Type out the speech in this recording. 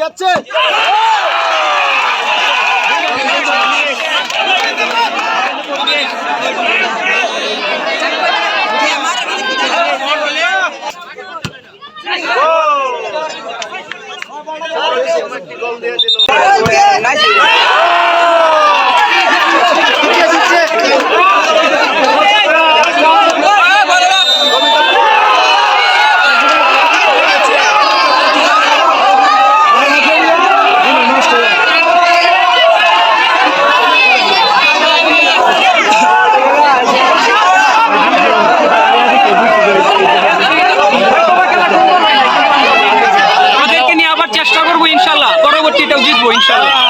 গেছে গোল দিয়ে দিল চেষ্টা করব ইনশাল্লাহ। পরবর্তীতেও জিতবো ইনশাল্লাহ।